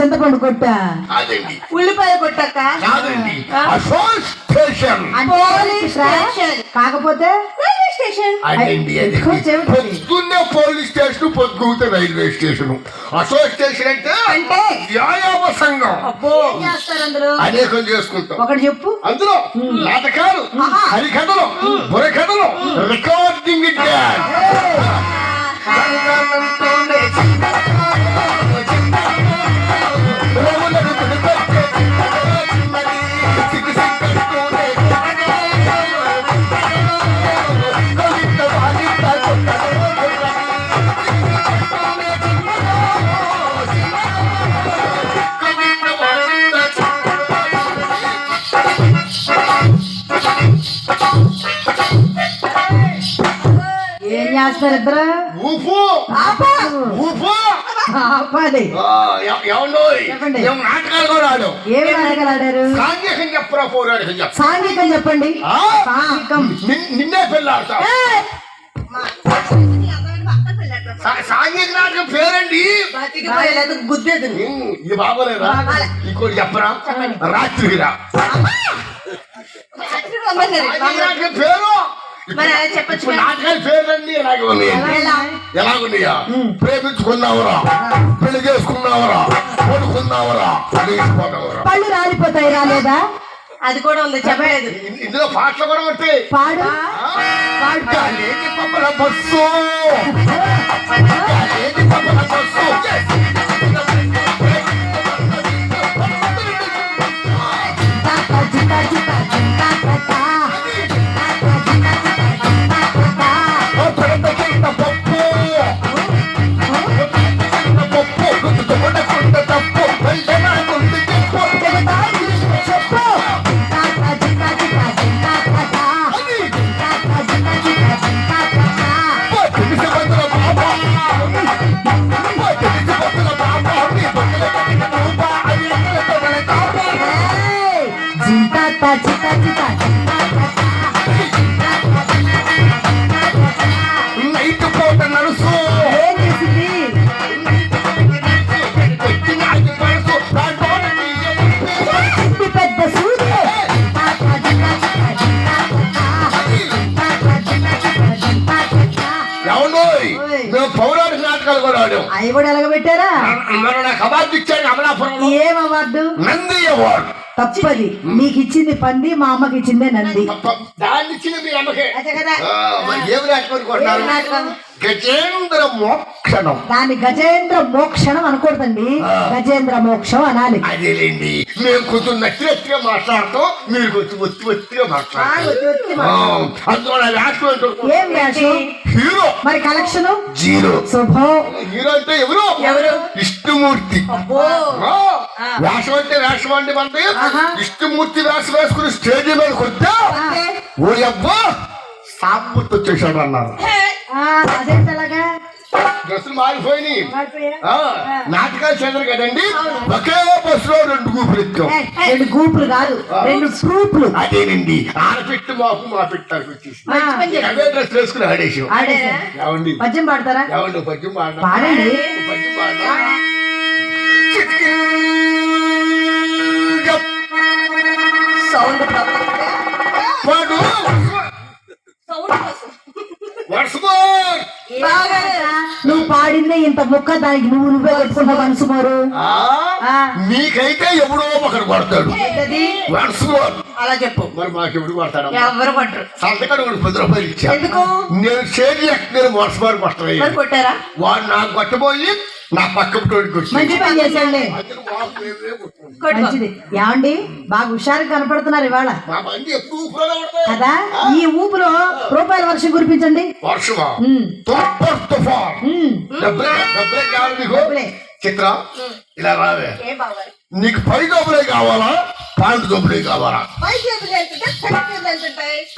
చింతపండు కొట్ట. కాదండి. ఉల్లిపాయ కొట్టక్క. కాదండి. అశోక్ స్టేషన్. Police station. కాకపోతే? Railway station. అదండి. పొద్దున్నే పోలీస్ స్టేషన్ పొద్దుగుతే రైల్వే స్టేషన్. అశోక్ స్టేషన్ అంటే అంటే? వ్యాయామ సంఘం. అనేకం చేసుకుంటాం. ఒకటి చెప్పు. అందులో నాటకాలు హరికథలు బుర్రకథలు రికార్డింగ్ డ్యాన్స్. ఏం చేస్తారు ఇద్దరు? ఊపు ఊపు ఆపాలి చెప్పండి. మేము నాటకాలు కూడా ఆడాం ఏమి నాటకాలు ఆడారు? సాంఘికం చెప్పరా చెప్పండి? సాంఘికం. నిన్నే పెళ్ళాడతాం సా- సాంఘిక నాటకం పేరండి. గుద్దేది. బాగోలేదా ఇంకోటి చెప్పరా? రాత్రికి రా. సాంఘిక నాటకం పేరు? నాటకాల పేర్లన్నీ ఎలాగ ఉన్నాయి ఎలా? ఎలాగున్నాయా? ప్రేమించుకున్నావరా? పెళ్ళి చేసుకున్నావరా కొడుకున్నావరా లేచిపోతావరా? పళ్ళు రాలిపోతాయి రాలేదా? అది కూడా ఉంది చెప్పలేదు. ఇందులో పాటలు కూడా ఉంటాయి. పాడు. పాడు. బస్సు. బస్సు. కూడా ఎలగబెట్టారా? మరి నాకు అవార్డు ఇచ్చాడు అమలాపురంలో. ఏం అవార్డు? నంది అవార్డు. తప్పది. నీకు ఇచ్చింది పంది మా అమ్మకి ఇచ్చిందే నంది. దాన్ని ఇచ్చిన మీ అమ్మకే. అదే కదా. కొట్టారు? గజేంద్ర మోక్షణం. దాన్ని గజేంద్ర మోక్షణం అనకూడదండి. గజేంద్ర మోక్షం అనాలి. అదేలేండి. మేము కొంచెం నచ్చి నచ్చిగా మాట్లాడతాం మీరు కొంచెం ఒత్తి ఒత్తిగా మాట్లాడతాం వేషం ఏం వేషం హీరో మరి కలెక్షన్? జీరో శుభం. హీరో అంటే ఎవరు? ఎవరు? విష్ణుమూర్తి. వేషం అంటే వేషం అంటే మనది. విష్ణుమూర్తి వేషం వేసుకుని స్టేజ్ మీదకి వద్దా ఓ అబ్బా సాంబుత్ వచ్చేసాడు అన్నారు అలాగా డ్రెస్సులు మారిపోయినాయి. మారిపోయా? ఆ, నాటకాలు చదరు కదండి? ఒకే బస్సులో రెండు ఎక్కాం. ఏ, రెండు గ్రూపులు కాదు రెండు గ్రూపులు. అదేనండి ఆడపెట్టు మాకు మా పెట్టారు. అవే డ్రెస్ వేసుకుని ఆడేసాం. ఏమండి? పద్యం పాడతారా? ఏమండి పద్యం? పాడండి. పద్యం? సౌండ్ సౌండ్ కోసం. వర్షమోర్ బాగా నువ్వు పాడిందే ఇంత ముక్క దానికి నువ్వు నువ్వే పెట్టుకున్నావు మనసు మోరు. నీకైతే ఎవడో ఒకడు? వర్షమోర్ అలా చెప్పు. మరి మాకు ఎవడు కొడతాడు ఎవరు పట్టరు సంతకాడు ఒకటి పది రూపాయలు ఇచ్చా ఎందుకు? నేను చేతి నేను వర్షమారు మరి కొట్టలేదు కొట్టారా? వాడు నాకు కొట్టబోయి నా పక్క ఏమండి? బాగా హుషారుగా కనపడుతున్నారు ఇవాళ. కదా? ఈ ఊపులో రూపాయల వర్షం కురిపించండి. వర్షమా? నీకు చిత్ర ఇలా రావే. నీకు పై డబ్బులే కావాలా? పాయింట్ డబ్బులే కావాలా?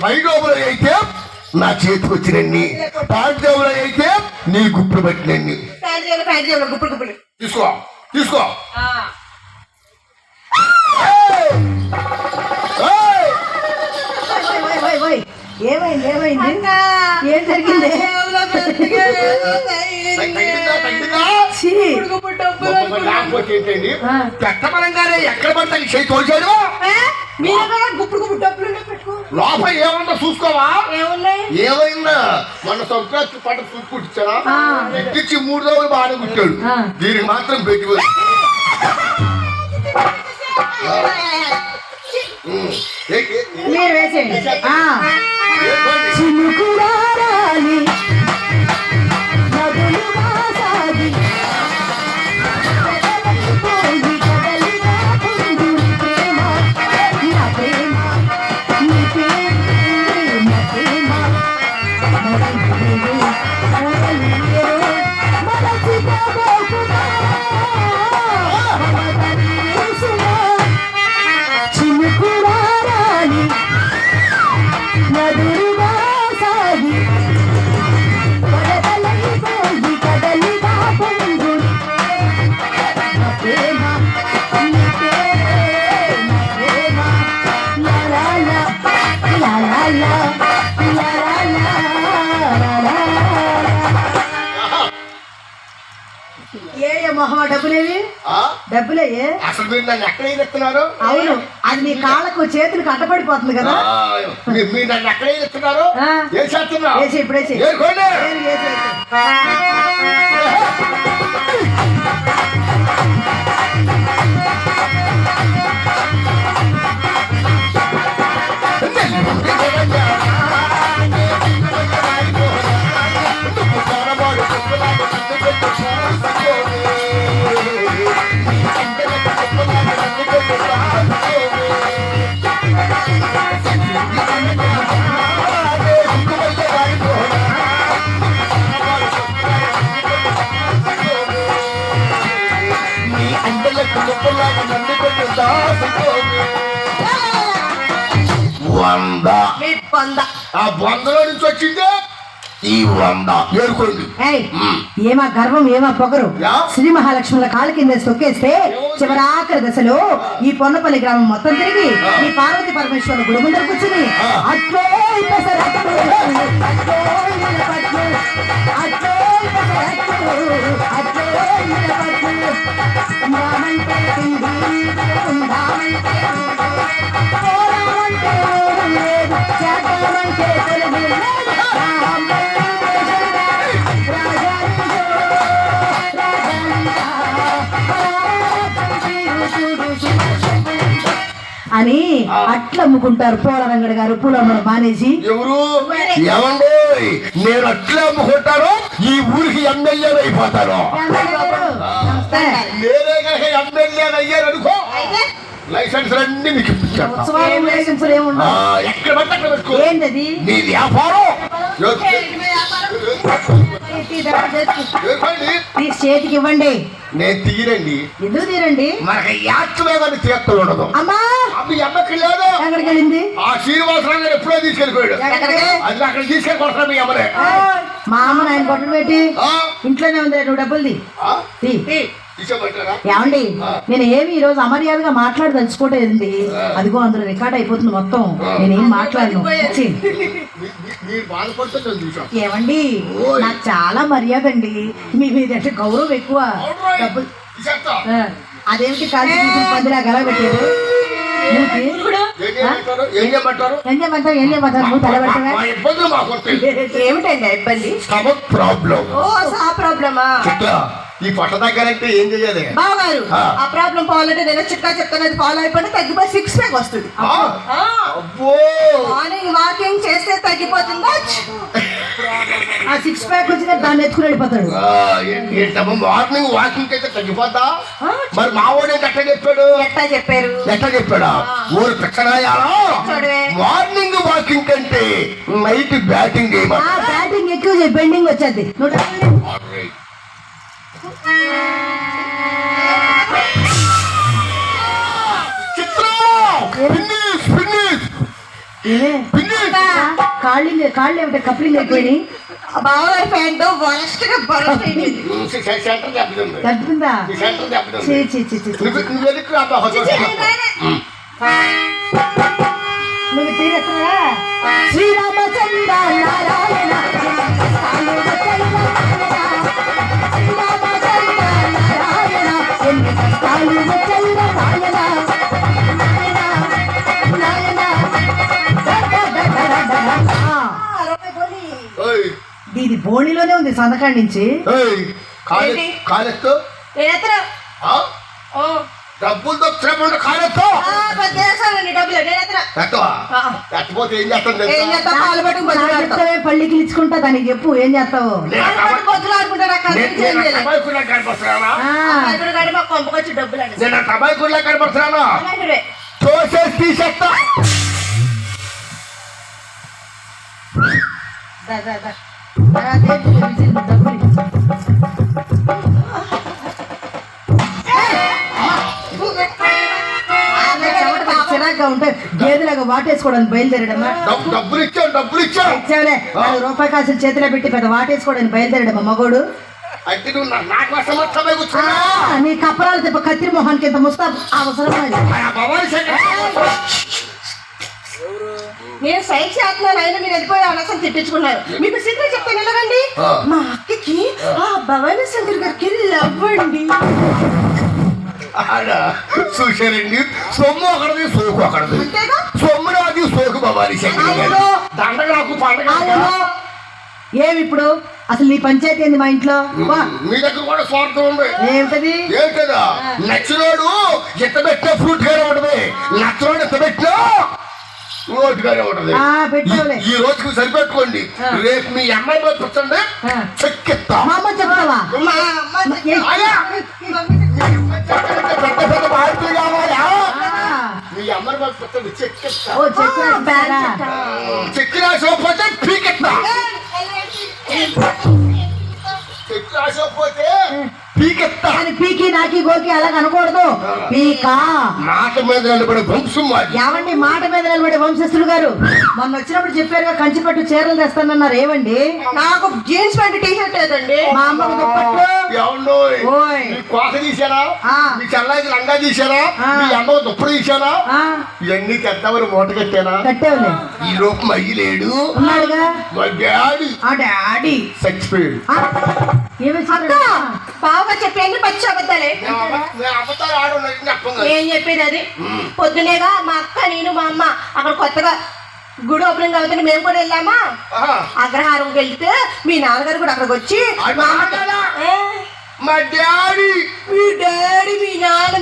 పై డబ్బులే అయితే నా చేతికి వచ్చినండి పాయింట్ డబ్బులే అయితే నీ గుప్పుడు పెట్టినండి తీసుకో తీసుకో. ఏమైంది ఏమైంది? ఏం జరిగింది? పెట్టబలంగానే ఎక్కడ పడతాయి చేయి తోల్చాడు గుప్పుడు గుప్పుడు డబ్బులు పెట్టుకో. లోపల ఏమన్నా చూసుకోవా? ఏమైనా మన సంక్రాంతి పంట కుట్టించారా మూడు రోజులు బాగానే కుట్టాడు దీనికి మాత్రం పెట్టి మీరు వేసేయండి. I'll do you మొహమా డబ్బులేవి? డబ్బులే అసలు మీరు నన్ను ఎక్కడ ఎత్తున్నారు అవును. అది నీ కాళ్ళకు చేతులకు అడ్డపడిపోతుంది కదా? మీరు నన్ను ఎక్కడ ఎత్తున్నారు. ఏం వంద. మీ ఆ నుంచి వచ్చింది? ఈ వంద. ఏరుకోండి ఏయ్, ఏమా గర్వం ఏమా పొగరు? శ్రీ మహాలక్ష్ముల కాలు కింద తొక్కేస్తే చివరాఖరి దశలో ఈ పొన్నపల్లి గ్రామం మొత్తం తిరిగి ఈ పార్వతి పరమేశ్వరుల గుడి ముందర కూర్చుని. అట్లో అట్లో అని అట్లా అమ్ముకుంటారు పోలరంగడి గారు పూలమ్మను మానేసి. ఎవరు? ఏమండి నేను అట్లే అమ్ముకుంటాను ఈ ఊరికి ఎమ్మెల్యే అయిపోతాను నేనే కనుక ఎమ్మెల్యేనయ్యారనుకో అయితే లైసెన్స్ అన్ని మీకు ఎక్కడ పడితే అక్కడ పెట్టుకో. ఏంటది? నీ వ్యాపారం. చేతికి ఇవ్వండి. నేను తీరండి. ఎందుకు తీరండి? మనకి మీద తీర్థం ఉండదు. అమ్మా! అప్పుడు ఎమ్మకి లేదు? ఎక్కడికి వెళ్ళింది? ఆ శ్రీనివాసరావు గారు ఎప్పుడో తీసుకెళ్ళిపోయాడు? అది అక్కడ తీసుకెళ్ళి మీ అమ్మనే. మా అమ్మ నాయన కొట్టడం పెట్టి? ఇంట్లోనే ఉంది నువ్వు డబ్బులు తీ. ఏమండి? నేను ఏమి ఈ రోజు అమర్యాదగా మాట్లాడి తలుచుకోవటం అదిగో అందులో రికార్డ్ అయిపోతుంది మొత్తం. నేనేం మాట్లాడను. ఏమండి. నాకు చాలా మర్యాద అండి మీ మీద అంటే గౌరవం ఎక్కువ. డబ్బులు. అదేమిటి కాల్చి తీసుకుని పందిలా గల పెట్టారు. ఏం చేయమంటారు ఏం చేయమంటారు ఏం చేయమంటావు ఏం చేయమంటావు నువ్వు తలబెట్టవా మా ఇబ్బందులు మాకు వస్తాయి ఏమిటండి ఆ ఇబ్బంది? స్టమక్ ప్రాబ్లం ఓ సా ప్రాబ్లమా? చిట్ట ఈ పొట్ట దగ్గరంటే ఏం చేయాలి బావగారు ఆ. ప్రాబ్లం పోవాలంటే నేను చిక్కా చెప్తాను ఫాలో అయిపోతే తగ్గిపోయి సిక్స్ ప్యాక్ వస్తుంది. మార్నింగ్ వాకింగ్ చేస్తే తగ్గిపోతుందా? ఆ సిక్స్ ప్యాక్ వచ్చిన దాన్ని ఎత్తుకుని వెళ్ళిపోతాడు. మార్నింగ్ వాకింగ్ అయితే తగ్గిపోద్దా? ఆ, మరి మా వాడు ఏంటి ఎట్లా చెప్పాడు? ఎట్లా చెప్పారు? ఎట్లా చెప్పాడా? ఊరు చూడవే. మార్నింగ్ వాకింగ్ కంటే నైట్ బ్యాటింగ్ బ్యాటింగ్ ఎక్కువ బెండింగ్ వచ్చేది. చిత్రం ఫినిష్? ఫినిష్ కాళ్ళు కాళ్ళు ఏమిటో కప్లింగ్ అయిపోయినాయి. బాబాయ్ ఫ్యాంట్ వరస్ట్ నారాయణ బోణిలోనే ఉంది సంతకాడి నుంచి ఏంటి? ఆ? ఓ. డబ్బులతో శ్రమ కాలెత్తు ఆ, పెద్ద చేస్తానండి డబ్బులు. ఎత్తవా ఆ. ఎత్తపోతే ఏం చేస్తాను ఏం తెలుసా? చేస్తావు కాలు పట్టుకుని నాకు బతుకులాడతావు. చెప్తావే పళ్ళికి ఇచ్చుకుంటా దానికి చెప్పు ఏం చేస్తావు నేను- కనపడుతున్నానా? ఆ, కాడి మాకు కొంపకొచ్చి డబ్బులు అండి నేను కనపడుతున్నానా అలాంటివే. తోసేసి తీసేస్తా దా, దా, దా. చిరాగ్గా ఉంటే గేదెలాగా వాటేసుకోవడానికి బయలుదేరడమ్మా. డబ్బు- డబ్బులు ఇచ్చావు డబ్బులు ఇచ్చావు. ఇచ్చావులే. నాలుగు రూపాయి కాసులు చేతిలో పెట్టి పెద్ద వాటేసుకోవడానికి బయలుదేరడమ్మా మగోడు. అంటే నువ్వు నా- నాకు ఆ, కూర్చున్నా. నీ కప్పరాలు తిప్ప కత్తిరి మొహానికి ఇంత ముస్తా అవసరం నేను సైడ్ చేస్తున్నాను అయినా మీరు వెళ్ళిపోయి అనవసరం తిట్టించుకున్నారు మీకు సీక్రెట్ చెప్తాను ఆ. మా అక్కకి ఆ. భవానీ శంకర్ గారికి లవ్ అండి. ఆడ చూశారండి? సొమ్ము ఒకటిది సోకు ఒకటిది సొమ్ము నాది సోకు భవానీ శంకర్ గారు. నాకు పండగ. ఏమి ఇప్పుడు? అసలు నీ పంచాయతీ ఏంది మా ఇంట్లో. మీ దగ్గర కూడా స్వార్థం ఉంది. ఏమిటది? ఏంటదా నచ్చినోడు ఎంత పెట్టినా ఫ్రూట్ గానే ఉంటది నచ్చినోడు ఎంత పెట్టినా నోట్ గానే ఉంటది. ఈ- రోజుకి సరిపెట్టుకోండి. రేపు మీ అమ్మాయి మీద ఆ. చెక్కిస్తా. పెద్ద పెద్ద మార్పులు కావాలా ఆ. మీ అమ్మాయి మీద కూర్చోండి చెక్కిస్తా ఓ చెప్పారా చెక్కి రాసకపోతే పీకెత్తా చెక్కి రాసకపోతే పీకెత్తా. కానీ పీకి నాకి గోకి అలాగ అనకూడదు. పీకా. మాట మీద నిలబడే వంశం ఏమండి మాట మీద నిలబడే వంశస్థులు గారు? మొన్న వచ్చినప్పుడు చెప్పారుగా కంచిపట్టు చీరలు తెస్తానన్నారు. ఏమండి? నాకు జీన్స్ ప్యాంట్ టీ షర్ట్ లేదండి. మా అమ్మకు దుప్పట్లు? కోక తీసారా ఆ. మీ చెల్లాయికి లంగా తీసారా. మీ అమ్మకు దుప్పుడు తీసారా ఆ, ఇవన్నీ తెద్దామని మూట కట్టానా? కట్టేవులే. ఈ లోపు మయ్యి లేడు. ఉన్నాడుగా? మా డాడీ. ఆ డాడీ. చచ్చిపోయాడు. బాగా చెప్పేయండి పచ్చి అబద్ధాలే. ఏం చెప్పేది అది? పొద్దునేగా మా అక్క నేను మా అమ్మ అక్కడ కొత్తగా గుడి ఓపెనింగ్ అవుతుంది మేము కూడా వెళ్ళామా? అగ్రహారంకి వెళ్తే మీ నాన్నగారు కూడా అక్కడికి వచ్చి మా డాడీ. మీ డాడీ మీ నాన్న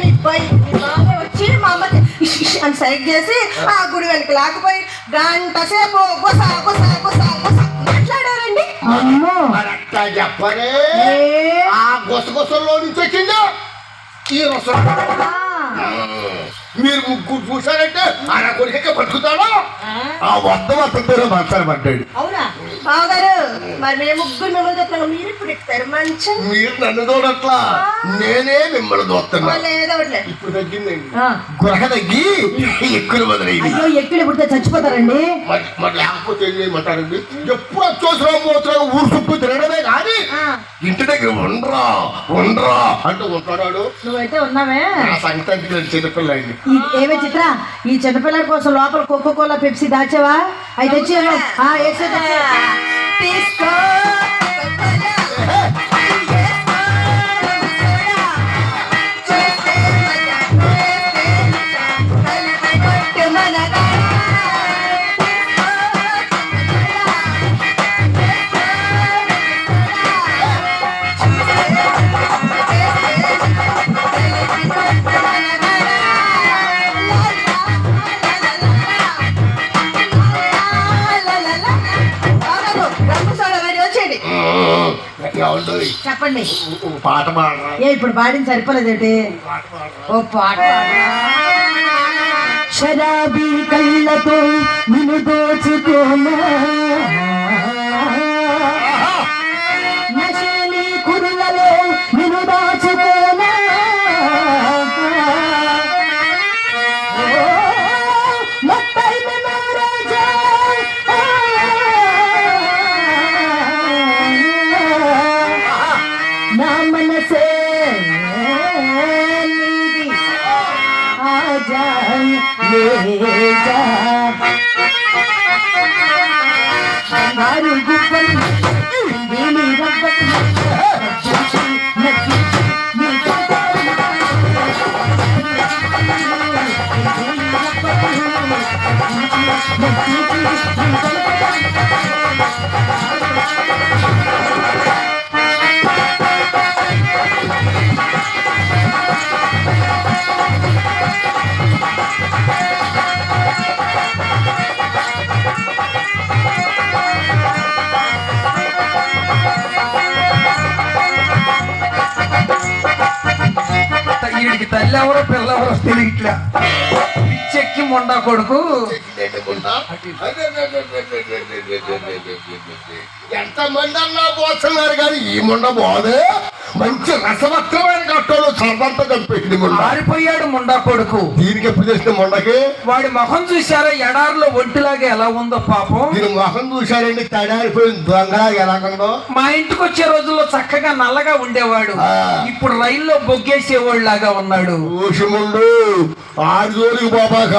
మీ నాన్న వచ్చి మా అమ్మ ఇష్ ఇష్ అని సైడ్ చేసి ఆ గుడి వెనక లాకపోయి గంట సేపు గుస గుస గుస గుస మాట్లాడారండి. అమ్మో! చెప్పరే. ఆ గుసగుసల్లో నుంచి వచ్చిందా ఈ రసం. ఆ, మీరు ముగ్గురు చూసారంటే ఆయన కొడుకే బతుకుతాడా? ఆ. వద్ద మంచాలు పడ్డాడు. అవునా? బావగారు మరి మేము ముగ్గురు మిమ్మల్ని చెప్తున్నాం మీరు ఇప్పుడు ఎక్కుతారు మంచం. మీరు నన్ను చూడట్లా నేనే మిమ్మల్ని ఏదో ఒకటిలే ఇప్పుడు తగ్గిందండి. తగ్గి ఎక్కువ మొదలైంది అయ్యో ఎక్కడ పుడితే చచ్చిపోతారండి. మరి లేకపోతే ఏం చేయమంటారండి? ఎప్పుడు అత్యవసరం పోతున్నాం ఊరు చుట్టూ తిరగడమే కానీ ఇంటి దగ్గర ఉండరా ఉండరా అంటూ ఉంటున్నాడు నువ్వైతే ఉన్నావే? నా చిన్నపిల్లండి ఈ- ఏమే చిత్ర ఈ చిన్నపిల్లల కోసం లోపల కోకో కోలా పెప్సీ దాచావా? అయితే తెచ్చి. తీసుకో పాట ఏ ఇప్పుడు పాడింది సరిపోలేదేంటి? ఓ పాట షరాబీ కళ్ళతో నిన్ను దోచుకోనా? నీది ఆజా లే వీడికి తల్లి ఎవరో పిల్ల ఎవరో తెలియట్లే పిచ్చెక్కి మొండా కొడుకు. ఎంత మంది అన్నా పోతున్నారు కానీ ఈ ముండ పోదే మంచి రసవత్తమైన కట్టోడు చల్లంతా కలిపేసింది ముండ. మారిపోయాడు ముండా కొడుకు. దీనికి ఎప్పుడు చేసిన ముండకి? వాడి ముఖం చూసారా ఎడారిలో ఒంటిలాగా ఎలా ఉందో పాపం. దీని మొహం చూశారండి తడారిపోయిన దొంగ ఎలాగుందో మా ఇంటికి వచ్చే రోజుల్లో చక్కగా నల్లగా ఉండేవాడు. ఇప్పుడు రైల్లో బొగ్గేసేవాడు లాగా ఉన్నాడు ఊషముండు ఆరు జోలికి పోబాక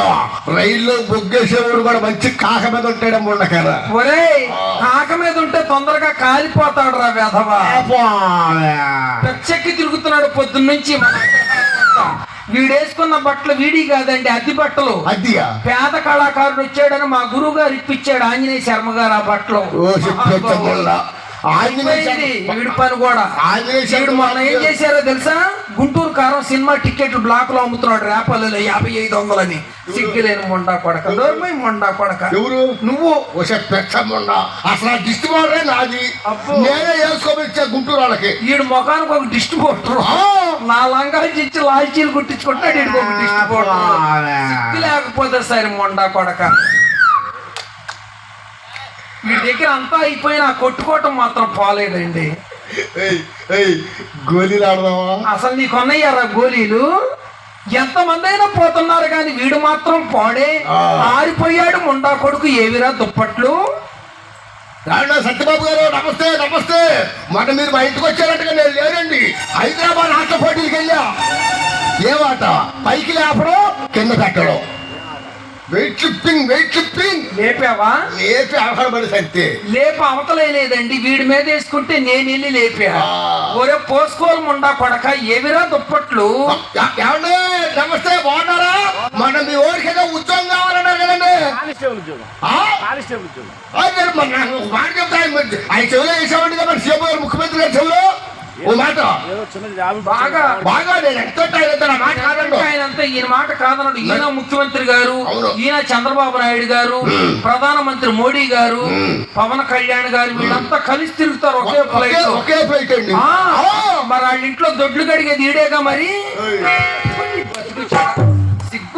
రైల్లో బొగ్గేసేవాడు కూడా మంచి కాక మీద ఉంటాడు ముండకార ఒరేయ్ కాక మీద ఉంటే తొందరగా కాలిపోతాడు రా వేధవా పెచ్చెక్కి తిరుగుతున్నాడు పొద్దున్నుంచి. మన వీడేసుకున్న బట్టలు వీడి కాదండి అద్దె బట్టలు. అద్దియా? పేద కళాకారుడు వచ్చాడని మా గురువు గారు ఇప్పించాడు ఆంజనేయ శర్మ గారు ఆ బట్టలు. ఓ చెప్పొచ్చముండ ఆంజనేయ అయిపోయింది వీడి పని కూడా ఏం చేశారో తెలుసా? గుంటూరు కారం సినిమా టికెట్ బ్లాక్లో అమ్ముతున్నాడు రేపల్లిలో యాభై ఐదు వందలని. సిగ్గులేని మొండా కొడక. దూరమై మొండా కొడక. ఎవరు? నువ్వు అసలు ఆ డిస్ట్రిబ్యూటరే నాది. నేనే వేసుకోవచ్చా గుంటూరు వాళ్ళకి వీడు ముఖానికి ఒక డిస్ట్రిబ్యూటర్. ఆ. నా లంగా ఇచ్చి లాల్చీలు కుట్టించుకుంటాడు వీడికి ఒక డిస్ట్రిబ్యూటర్. సిగ్గు లేకపోతే సరే మొండా కొడక. వీడి దగ్గర అంతా అయిపోయినా కొట్టుకోవటం మాత్రం పోలేదండి. గోళీలు ఆడదామా? అసలు నీకున్నాయారా గోళీలు? ఎంతమంది అయినా పోతున్నారు కానీ వీడు మాత్రం పోడే. ఆరిపోయాడు ముండా కొడుకు ఏవిరా దుప్పట్లు? రాండా సత్యబాబు గారు నమస్తే నమస్తే. మొన్న మీరు మా ఇంటికి వచ్చారంటగా నేను లేనండి. హైదరాబాద్ ఆట పోటీలకు వెళ్ళా ఏమాట పైకి లేపడం కింద పెట్టడం. వెయిట్ లిఫ్టింగ్ వెయిట్ లిఫ్టింగ్ లేపావా? లేపి ఆహ్వానపడి సత్తే లేప అవతలే లేదండి. వీడి మీద వేసుకుంటే నేను వెళ్ళి లేపా. ఒరే పోసుకోలు ముండా కొడక ఏవిరా దుప్పట్లు? ఏమండి? నమస్తే బాగున్నారా? మన మీ ఏదో ఉద్యోగం కావాలన్నారు కదండి. ఒక మాట చెప్తాను. ఆయన చెవులో వేసామండి కదా ముఖ్యమంత్రి గారు చెవులో. ఓ మాట. బాగా బాగా నేను ఎంతో ఆయన మాట కాదండి. ఆయన అంతా ఈయన మాట కాదన్నాడు. ఈయన ముఖ్యమంత్రి గారు. ఈయన చంద్రబాబు నాయుడు గారు ప్రధానమంత్రి మోడీ గారు పవన్ కళ్యాణ్ గారు వీళ్ళంతా కలిసి తిరుగుతారు ఒకే ఫ్లైట్ ఒకే ఫ్లైట్ అండి. ఆ, ఆ. మరి వాళ్ళ ఇంట్లో దొడ్లు కడిగేది ఈడేగా మరి?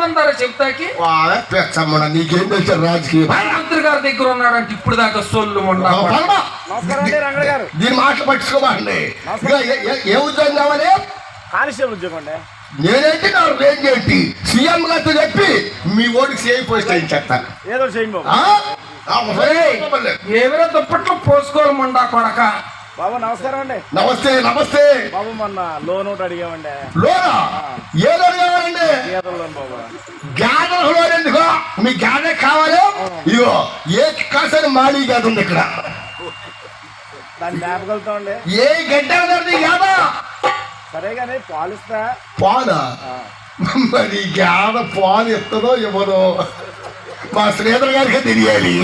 సిగ్గుందరా చెప్తాకి వాడే పెచ్చమ్మడ నీకేం తెలుసు రాజకీయం? ప్రధానమంత్రి గారి దగ్గర ఉన్నాడంటే ఇప్పుడు దాకా సొల్లు దీని మాటలు పట్టించుకోమండి ఏ- ఏ- ఏ ఉద్యోగం కావాలి? కానిస్టేబుల్ ఉద్యోగం అండి. నేనేంటి నా రేంజ్ ఏంటి? సీఎం గారితో చెప్పి మీ ఓడికి సీఎం పోస్ట్ అయింది చెప్తా ఏదో చేయండి బాబు. ఆ? ఆ, ఏమైనా దుప్పట్లు పోసుకోవాలి మొండా కొడక. బాబు నమస్కారం అండి. నమస్తే నమస్తే. బాబు మొన్న లోన్ ఒకటి అడిగామండి. లోనా? ఏదో కావాలండి గీతల లోన్ బాబు గాదల లోన్ ఎందుకో మీ గాదే కావాలి? ఇదిగో ఏ కాసని మాడి గాది ఉంది ఇక్కడ. ఏ గడ్డ ధరది గాదా సరే కానీ పాలిస్తా. పాదా ఆ, మరి గాద పాలు ఎత్తదో ఇవ్వదో మా శ్రీధర్ గారికి తెలియాలి.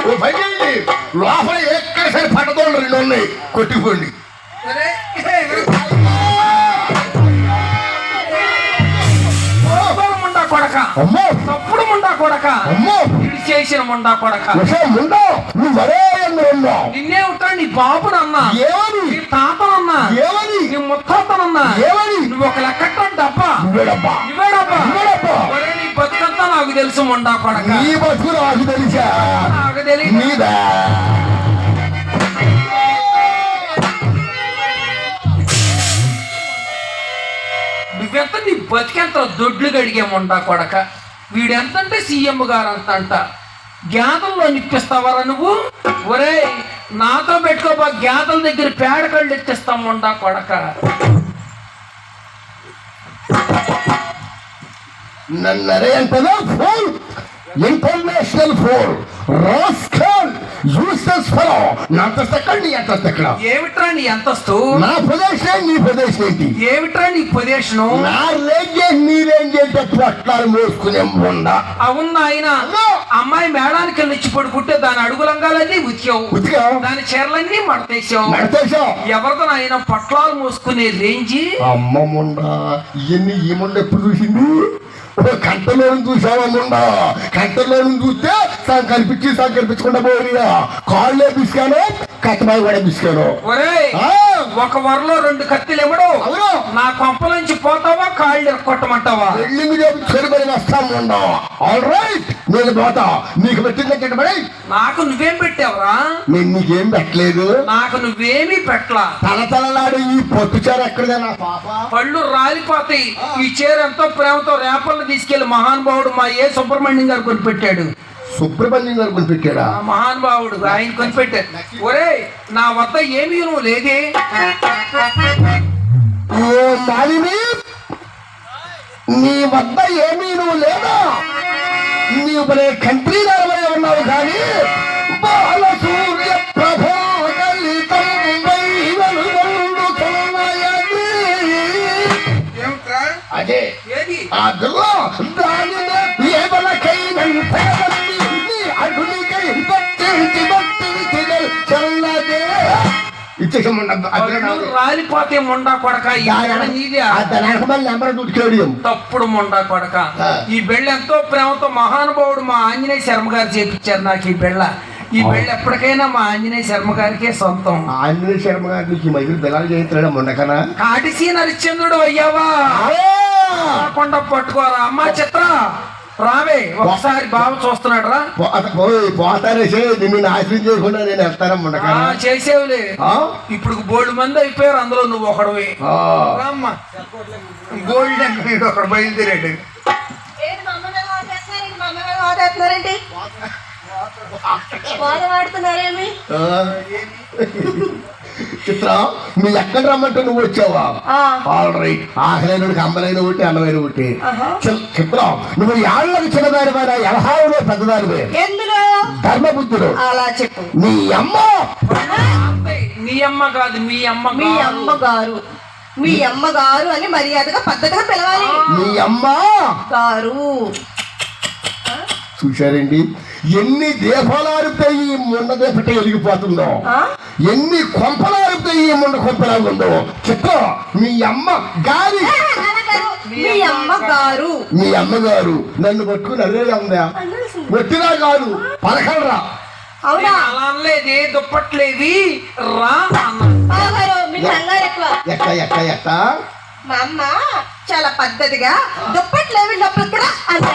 ఓ పని చేయండి లోపల ఎక్కడ సరి పట్టదోళ్ళు రెండు ఉన్నాయి. కొట్టిపోండి కొడక అమ్మో. తప్పుడు ముండా కొడక అమ్మో. ఇది చేసిన ముండా కొడక నిన్నే ఉంటాడు నీ బాబునన్నా. ఏమని? నీ తాతనన్నా. ఏమని? నీ ముత్తాతనన్నా. ఏమని? నువ్వు ఒక లెక్కట్టం డబ్బా నువ్వేడబ్బా. నువ్వేడబ్బా. నువ్వేడబ్బా. ఒరే నీ బతుకంతా నాకు తెలుసు ముండా కొడక నీ బతుకు నాకు తెలిసా? నాకు తెలియదు నీదా నీ బతికెంత దొడ్లు గడిగే కొడక? వీడెంతంటే సీఎం గారు అంత అంట జ్ఞాతంలో నిప్పిస్తావరా నువ్వు? ఒరే నాతో పెట్టుకోబా జ్ఞాతల దగ్గర పేడ కళ్ళు కొడక. నన్నరే అంటే phone? International phone. Rascal. Useless fellow నా అంతస్తు ఎక్కడ నీ అంతస్తు ఎక్కడ ఏమిట్రా నీ అంతస్తు? నా ప్రదేశం నీ ప్రదేశం ఏంటి ఏమిట్రా నీ పొజిషను నా రేంజ్ నీ రేంజ్ అంటే పొట్లాలు మోసుకునే ఉండ. అవును ఆయన అమ్మాయి మేడానికి వెళ్ళి పడుకుంటే దాని అడుగులంగాలన్నీ ఉతికావు. ఉతికా దాని చీరలన్నీ మడతేసావు నడతేశావు ఎవరితో ఆయన పట్లాలు మోసుకునే రేంజి? అమ్మ ముండ ఇవన్నీ ఈ ముండ ఎప్పుడు చూసింది? కంటలో చూసావా ముండ కంటలో చూస్తే సగం కనిపించి సగం కనిపించకుండా పోయినా కాళ్ళే బిస్కాను కట్టబాయి కూడా ఆ, ఒక వరలో రెండు కత్తిలు ఇవ్వడు అవును. నా కొంప నుంచి పోతావా కాళ్ళు ఎరగొట్టమంటావా బిల్డింగ్ చేపించుకొని పని వస్తాం ఉండ. ఆల్ రైట్ నేను పోతా. నీకు పెట్టింది కట్టబడి నాకు నువ్వేం పెట్టావురా? నేను నీకేం పెట్టలేదు. నాకు నువ్వేమీ పెట్టలా? తల తలలాడు ఈ పొత్తు చారు ఎక్కడదే నా పాప? పళ్ళు రాలిపోతాయి. ఈ చీర ఎంతో ప్రేమతో రేపల్లో తీసుకెళ్ళి మహానుభావుడు మా ఏ సుబ్రహ్మణ్యం గారు కొనిపెట్టాడు? సుబ్రహ్మణ్యం గారు కొని పెట్టాడా ఆ మహానుభావుడు ఆయన కొనిపెట్టాడు ఒరే నా వద్ద ఏమీ నువ్వు లేదే. నీ వద్ద ఏమీ నువ్వు లేదా నీవు భలే కంట్రీ ఉన్నావు కానీ అదిలో దానిలో ఎవరికైనంత అడుగునికై చల్లదే. రాలిపోతే ముండా కొడక తప్పుడు ముండా కొడక. ఈ బెళ్ళ ఎంతో ప్రేమతో మహానుభావుడు మా ఆంజనేయ శర్మ గారు చేపించారు నాకు ఈ బెళ్ళ ఈ బెళ్ళ ఎప్పటికైనా మా ఆంజనేయ శర్మ గారికే సొంతం. ఆంజనేయ శర్మ గారి నుంచి ఈ మధ్యలో పిల్లలు చేస్తున్నాడు మొండకనా? కాటిసీ హరిశ్చంద్రుడు అయ్యావా? కొండ పట్టుకోరా. అమ్మా చిత్ర. రావే ఒకసారి బావ చూస్తున్నాడు రా. పోతారేసే నిన్ను నాశనం చేయకుండా నేను వెళ్తాను మొండకనా చేసేవులే. ఆ? ఇప్పుడు బోల్డ్ మంది అయిపోయారు అందులో నువ్వు ఒకడవి. రామ్మా. గోల్డెన్ వీడు ఒకడు బయలుదేరాడు. ఆ. చిత్ర నువ్వు ఎక్కడ రమ్మంటే నువ్వు వచ్చావా. ఆల్ రైట్ ఆకలైనడికి అమ్మలైన ఒకటి అన్నమైన ఒకటి చిత్ర నువ్వు యాళ్ళకి చిన్నదాని మీద ఎలహావులో పెద్దదానివే ఎందులో? ధర్మబుద్ధుడు. అలా చెప్పు. నీ అమ్మ! నీ అమ్మ కాదు మీ అమ్మ మీ కాదు. అమ్మగారు. మీ అమ్మగారు అని మర్యాదగా పద్ధతిగా పిలవాలి. నీ అమ్మ! గారు. చూశారండి? ఎన్ని దీపాలారితే ఈ ముండ దీపట వెలిగిపోతుందో ఆ? ఎన్ని కొంపలారితే ఈ ముండ కొంపలాగుందో చిత్ర మీ అమ్మ గారి మీ అమ్మగారు మీ అమ్మగారు నన్ను పట్టుకుని అదే ఉందా వచ్చినా కాదు పలకలరా అవునా? నేను అలా అనలేదే దుప్పట్లేవి రా ఎక్క ఎక్క ఎక్క? మా అమ్మ చాలా పద్ధతిగా దుప్పట్లు ఏమి లోపలికి కూడా అని